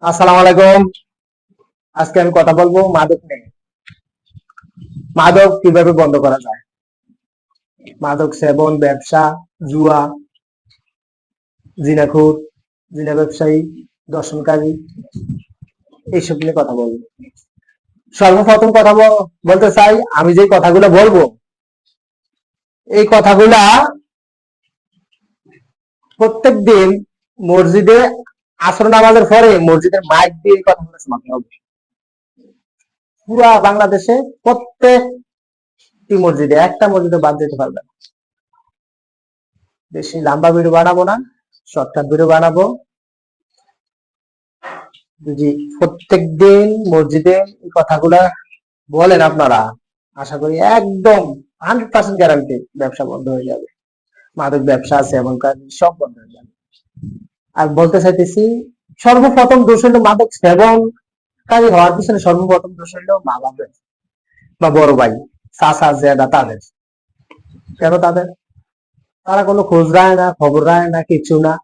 আসসালামু আলাইকুম। আজকে আমি কথা বলব মাদক নিয়ে। মাদক কীভাবে বন্ধ করা যায়? মাদক সেবন, ব্যবসা, জুয়া, জিনাখুর, জিনা ব্যবসায়ী, দর্শনকারী, এইসব নিয়ে কথা বলব। সর্বপ্রথম কথা বল- বলতে চাই, আমি যে কথাগুলো বলব, এই কথাগুলা প্রত্যেক দিন মসজিদে আসর নামাজের পরে মসজিদের মাইক দিয়ে এই কথাগুলো শোনাতে হবে। পুরা বাংলাদেশে প্রত্যেকটি মসজিদে, একটা মসজিদে বাদ দিতে পারবে না। বেশি লম্বা ভিডিও বানাবো না শর্টকাট ভিডিও বানাবো। যদি প্রত্যেক দিন মসজিদে এই কথাগুলা বলেন আপনারা, আশা করি একদম হান্ড্রেড পার্সেন্ট গ্যারান্টি ব্যবসা বন্ধ হয়ে যাবে। মাদক ব্যবসা আছে এমন কাজ সব বন্ধ হয়ে যাবে। আর বলতে চাইতেছি, সর্বপ্রথম দোষ হলো মাদক সেবনকারী হওয়ার পিছনে সর্বপ্রথম দোষ হলো মা বাবার বা বড় ভাই, চাচা জেদা তাদের। কেন তাদের? তারা কোনো খোঁজ রায় না, খবর রায় না, কিছু না।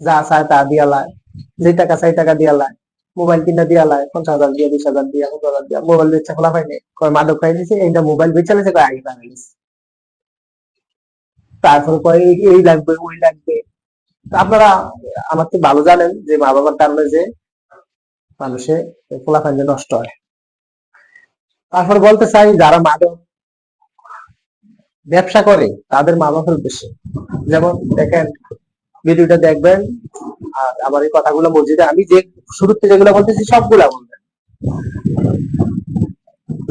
যা চায় তা দিয়া লায়। যে টাকা চাই টাকা দিয়া লায়। মোবাইল কিনা দিয়া লায়, পঞ্চাশ হাজার দিয়া, বিশ হাজার দিয়া পনেরো হাজার দিয়া। মোবাইল বেচা খোলা পাইনি কয় মাদক খাই দিছে, এইটা মোবাইল বেচা লেছে, কয় আগে তারপরে কয় এই- লাগবে, ওই লাগবে। আপনারা আমার তো ভালো জানেন যে মা বাবার কারণে যে মানুষের ফলাফল যে নষ্ট হয়। তারপর বলতে চাই, যারা মাদক ব্যবসা করে, তাদের মা বাবার উদ্দেশ্যে। যেমন দেখেন, ভিডিওটা দেখবেন, আর আমার এই কথাগুলো মসজিদে আমি যে শুরুতে যেগুলো বলতেছি, সবগুলা বলবেন।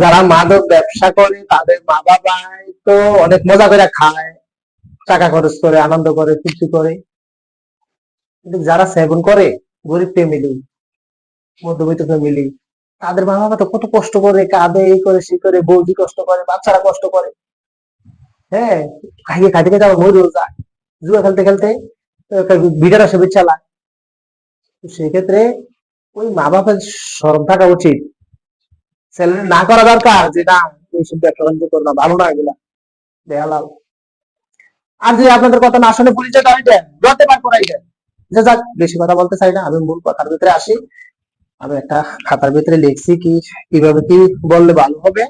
যারা মাদক ব্যবসা করে, তাদের মা বাবাই তো অনেক মজা করে খায়, টাকা খরচ করে, আনন্দ করে ফুর্তি করে। কিন্তু যারা সেবন করে, গরিব ফ্যামিলি মধ্যবিত্ত ফ্যামিলি তাদের মা বাবা তো কত কষ্ট করে, কাঁদে, এই করে সে করে, বৌদি কষ্ট করে, বাচ্চারা কষ্ট করে। হ্যাঁ খাইয়ে খাইতে খাইতে আবার মরেও যায়। জুয়া খেলতে খেলতে ভিডিওটা সে চালায়। সেক্ষেত্রে ওই মা বাবার সরম থাকা উচিত। ছেলে না করা দরকার, যে না এইসব ব্যবসা বাণিজ্য করো না, ভালো না এগুলা। বেহালাল। আর যদি আপনাদের কথা না শুনে পুলিশে দাঁড়াই দেন যতে পার করাই দেন যাক, বেশি কথা বলতে চাই না, আমি মূল কথার ভিতরে আসি। আমি একটা খাতার ভিতরে লিখছি কি, কীভাবে কি বললে ভালো হবে।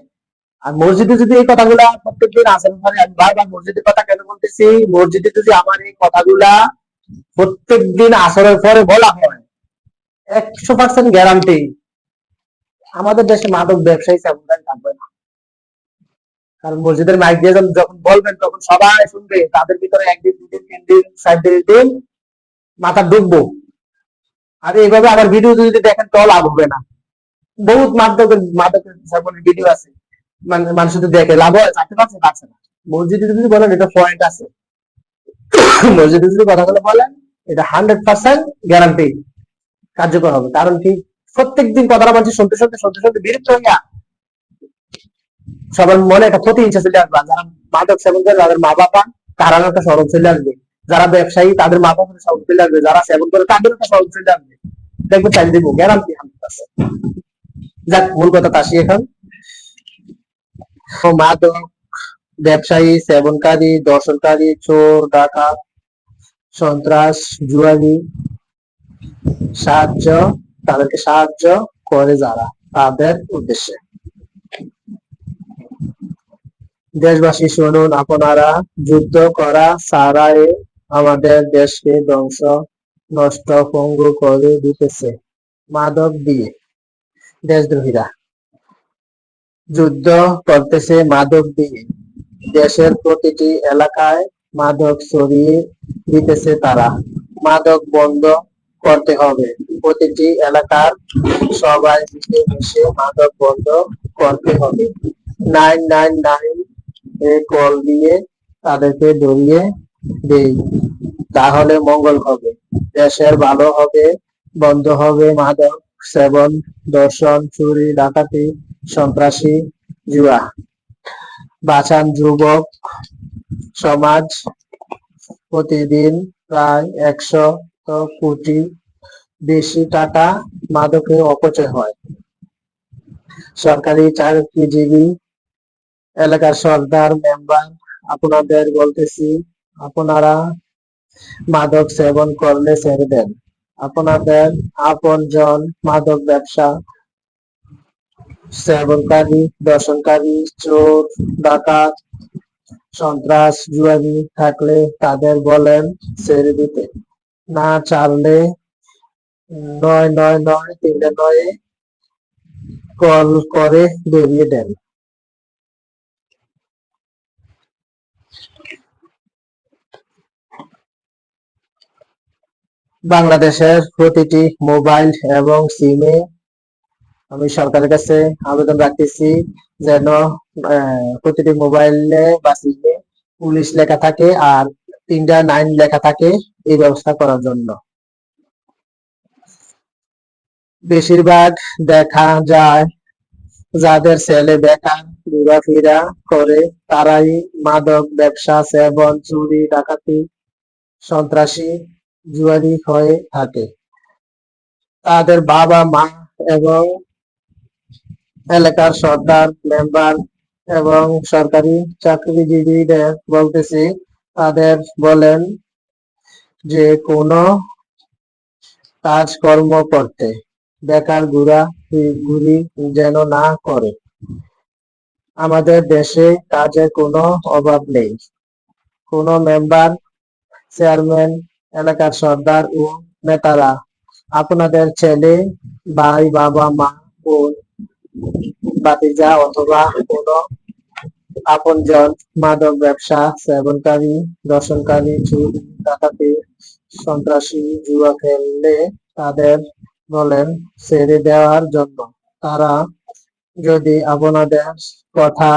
আর মসজিদে যদি এই কথাগুলা প্রত্যেকদিন আসেন মানে আমি বারবার মসজিদের কথা কেন বলতেছি? মসজিদে যদি আমার এই কথাগুলা প্রত্যেকদিন আসরের পরে বলা হয়, একশো পার্সেন্ট গ্যারান্টি আমাদের দেশে মাদক ব্যবসায়ী তেমনটাই থাকবে না। কারণ মসজিদের মাইক দিয়ে যখন বলবেন, তখন সবাই শুনবে, তাদের ভিতরে একদিন, দুদিন, তিন দিন, চার দিন মাথা ডুববো। আর এইভাবে আবার ভিডিও যদি দেখেন তো লাভ হবে না। বহুত মাদকের মাদকের সেবনের ভিডিও আছে। মানে মানুষ যদি দেখে, লাভ হয়, চাকরি পাচ্ছে পাচ্ছে না। মসজিদে যদি বলেন, এটা পয়েন্ট আছে। মসজিদে যদি কথাগুলো বলেন, এটা হান্ড্রেড পার্সেন্ট গ্যারান্টি কার্যকর হবে। কারণ কি? প্রত্যেকদিন কথাটা মানুষ শুনতে শুনতে শুনতে শুনতে বিরক্ত যায় সবার মনে একটা প্রতি ইচ্ছা চলে আসবে। যারা মাদক সেবন করে, তাদের মা বাবা তারা একটা সরব চলে আসবে। যারা ব্যবসায়ী, তাদের মা বাবার সরব চলে আসবে যারা সেবন করে, তাদের একটা সরব চলে আসবে দেখবে চাই দিব গ্যারান্টি হান্ড্রেড পার্সেন্ট যাক, মূল কথা আসি এখন। মাদক ব্যবসায়ী, সেবনকারী, দর্শনকারী, চোর ডাকা সন্ত্রাস জুয়ারি সাহায্য, তাদেরকে সাহায্য করে যারা, তাদের উদ্দেশ্যে। দেশবাসী শুনুন, আপনারা যুদ্ধ করা ছাড়াই আমাদের দেশকে ধ্বংস, নষ্ট পঙ্গু করে দিতেছে। মাদক দিয়ে। দেশদ্রোহীরা। যুদ্ধ করতেছে মাদক দিয়ে। দেশের প্রতিটি এলাকায় মাদক ছড়িয়ে দিতেছে তারা। মাদক বন্ধ করতে হবে। প্রতিটি এলাকার সবাই মিলে মিশে মাদক বন্ধ করতে হবে। নাইন নাইন নাইন এ কল দিয়ে তাদেরকে ধরিয়ে দেই। তাহলে মঙ্গল হবে। দেশের ভালো হবে, বন্ধ হবে মাদক, সেবন, দর্শন, চুরি, ডাকাতি, সন্ত্রাসী, জুয়া। বাঁচান যুবক সমাজ। প্রতিদিন প্রায় একশো কোটি বেশি টাকা মাদকে অপচয় হয়। সরকারি চাকরিজীবী এলাকার সর্দার, মেম্বার, আপনাদের বলতেছি আপনারা মাদক সেবন করলে ছেড়ে দেন। আপনাদের আপনজন মাদক ব্যবসা সেবনকারী, দর্শনকারী, চোর, ডাকাত, সন্ত্রাস, জুয়ারি থাকলে তাদের বলেন ছেড়ে দিতে। না চাললে নয় নয় নয় তিনটে নয়ে কল করে বেরিয়ে দেন। বাংলাদেশের প্রতিটি মোবাইল এবং সিমে আমি সরকারের কাছে আবেদন রাখতেছি যেন প্রতিটি মোবাইলে বা সিমে পুলিশ লেখা থাকে আর তিনটা নাইন লেখা থাকে এই ব্যবস্থা করার জন্য। বেশিরভাগ দেখা যায় যাদের ছেলে বেকার, ঘোরাফেরা করে, তারাই মাদক ব্যবসা, সেবন, চুরি, ডাকাতি, সন্ত্রাসী জুয়ারি হয়ে থাকে। তাদের বাবা, মা এবং এলাকার সর্দার, মেম্বার এবং সরকারি চাকরিজীবীদের বলতেছি, তাদের বলেন যে, কোনো কাজকর্ম করতে বেকার ঘুরা ঘুরি যেন না করে। আমাদের দেশে কাজের কোনো অভাব নেই। কোনো মেম্বার, চেয়ারম্যান এলাকার সর্দার ও নেতারা, আপনাদের ছেলে, ভাই, বাবা, মা, বোন, ভাতিজা অথবা কোনো আপনজন, মাদক ব্যবসা, সেবনকারী দর্শনকারী চুরি, ডাকাতি, সন্ত্রাসী, জুয়া খেললে তাদের বলেন ছেড়ে দেওয়ার জন্য। তারা যদি আপনাদের কথা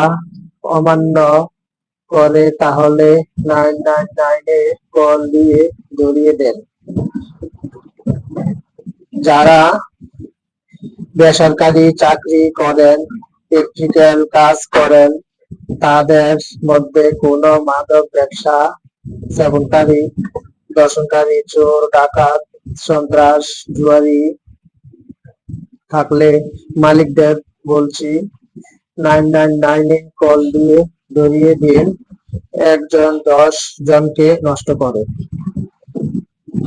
অমান্য করে, তাহলে নাইন নাইন নাইনে কল দিয়ে ধরিয়ে দেন। যারা বেসরকারি চাকরি করেন টেকনিক্যাল কাজ করেন, তাদের মধ্যে কোনো মাদক ব্যবসা, সেবনকারী, দর্শনকারী, চোর, ডাকাত, সন্ত্রাস, জুয়ারি থাকলে মালিকদের বলছি নাইন নাইন নাইনে কল দিয়ে ধরিয়ে দিন, একজন দশ জনকে নষ্ট করে।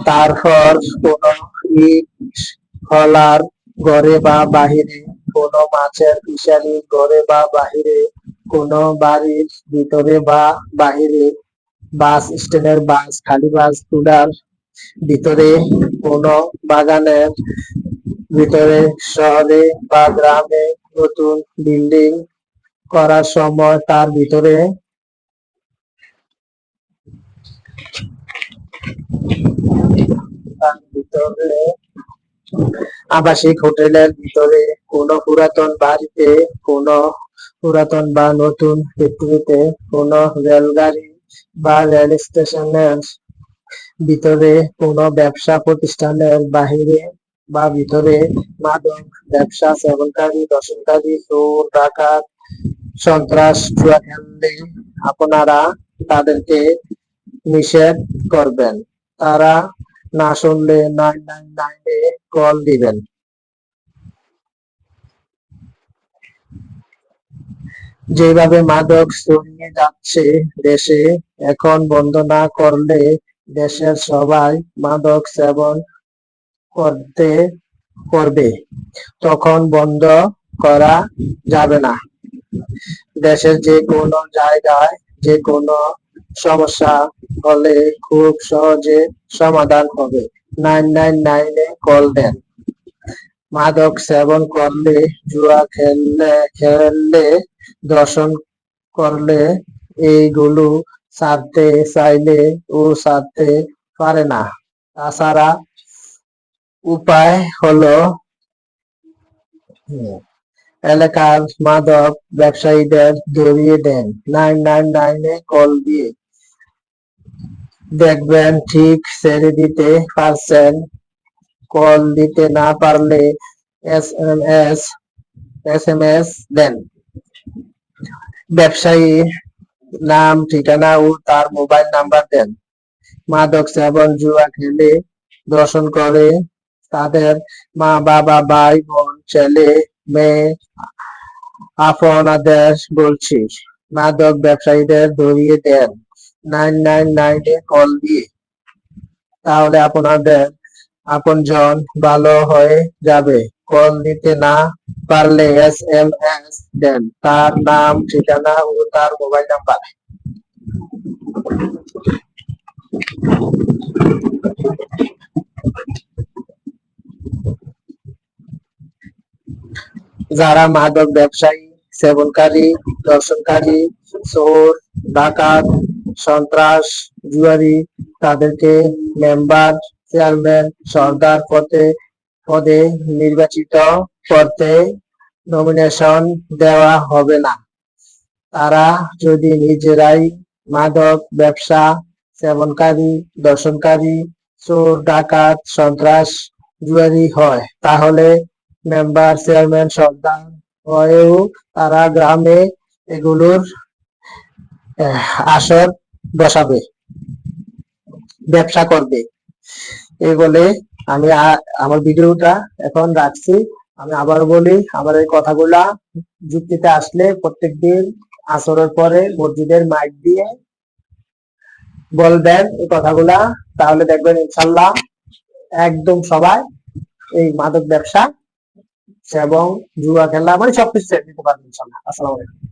তারপর কোন খলার ঘরে বা বাহিরে, কোন মাছের ফিশারির ঘরে বা বাহিরে, কোন বাড়ির ভিতরে বা বাহিরে, বাস স্ট্যান্ডের বাস, খালি বাস তুলার ভিতরে, কোন বাগানের ভিতরে, শহরে বা গ্রামে নতুন বিল্ডিং করার সময় তার ভিতরে তার ভিতরে আবাসিক হোটেলের ভিতরে কোন পুরাতন বাড়িতে, কোন পুরাতন বা নতুন ফ্যাক্টরিতে, কোন রেলগাড়ি বা রেল স্টেশনের ভিতরে কোন ব্যবসা প্রতিষ্ঠানের বাহিরে বা ভিতরে মাদক, ব্যবসা, সেবনকারী, দর্শনকারী, চোর, ডাকাত সন্ত্রাস খেললে আপনারা তাদেরকে নিষেধ করবেন। তারা না শুনলে নাইন নাইন নাইনে কল দিবেন। যেভাবে মাদক ছড়িয়ে যাচ্ছে দেশে, এখন বন্ধ না করলে দেশের সবাই মাদক সেবন করতে করবে। তখন বন্ধ করা যাবে না। দেশের যে কোনো জায়গায় যে কোনো সমস্যা হলে খুব সহজে সমাধান হবে। নাইন নাইন নাইনে কল দেন। মাদক সেবন করলে, জুয়া খেললে খেললে দর্শন করলে এইগুলো ছাড়তে চাইলে ও ছাড়তে পারে না। তাছাড়া উপায় হলো এলাকার মাদক ব্যবসায়ীদের ধরিয়ে দেন। নাইন নাইন নাইনে কল দিয়ে। দেখবেন ঠিক ছেড়ে দিতে পারছেন কল দিতে না পারলে S M S S M S দেন। ব্যবসায়ী নাম, ঠিকানা ও তার মোবাইল নাম্বার দেন। মাদক সেবন জুয়া খেলে দর্শন করে। তাদের মা বাবা ভাই বোন ছেলে মেয়ে আপনাদের বলছি মাদক ব্যবসায়ীদের ধরিয়ে দেন। নাইন নাইন নাইনে কল দিয়ে। তাহলে আপনাদের আপনজন ভালো হয়ে যাবে। কল দিতে না পারলে এস এম এস দেন। তার নাম, ঠিকানা ও তার মোবাইল নাম্বার। যারা মাদক ব্যবসায়ী, সেবনকারী, দর্শনকারী, চোর, ডাকাত, সন্ত্রাস, জুয়ারি, তাদেরকে মেম্বার, চেয়ারম্যান সর্দার পদে পদে নির্বাচিত করতে নমিনেশন দেওয়া হবে না। তারা যদি নিজেরাই মাদক ব্যবসা, সেবনকারী, দর্শনকারী, চোর, ডাকাত, সন্ত্রাস, জুয়ারি হয়, তাহলে মেম্বার, চেয়ারম্যান সর্দার হয়েও তারা গ্রামে এগুলোর আসর বসাবে, ব্যবসা করবে। এই বলে আমি আমার ভিডিওটা এখন রাখছি। আমি আবার বলি, আমার এই কথাগুলা যুক্তিতে আসলে প্রত্যেকদিন আসরের পরে মসজিদের মাইক দিয়ে বলবেন এই কথাগুলা। তাহলে দেখবেন ইনশাল্লাহ একদম সবাই এই মাদক ব্যবসা এবং জুয়া খেলা মানে সবকিছু দিতে পারবেন ইনশাল্লাহ। আসসালামু আলাইকুম।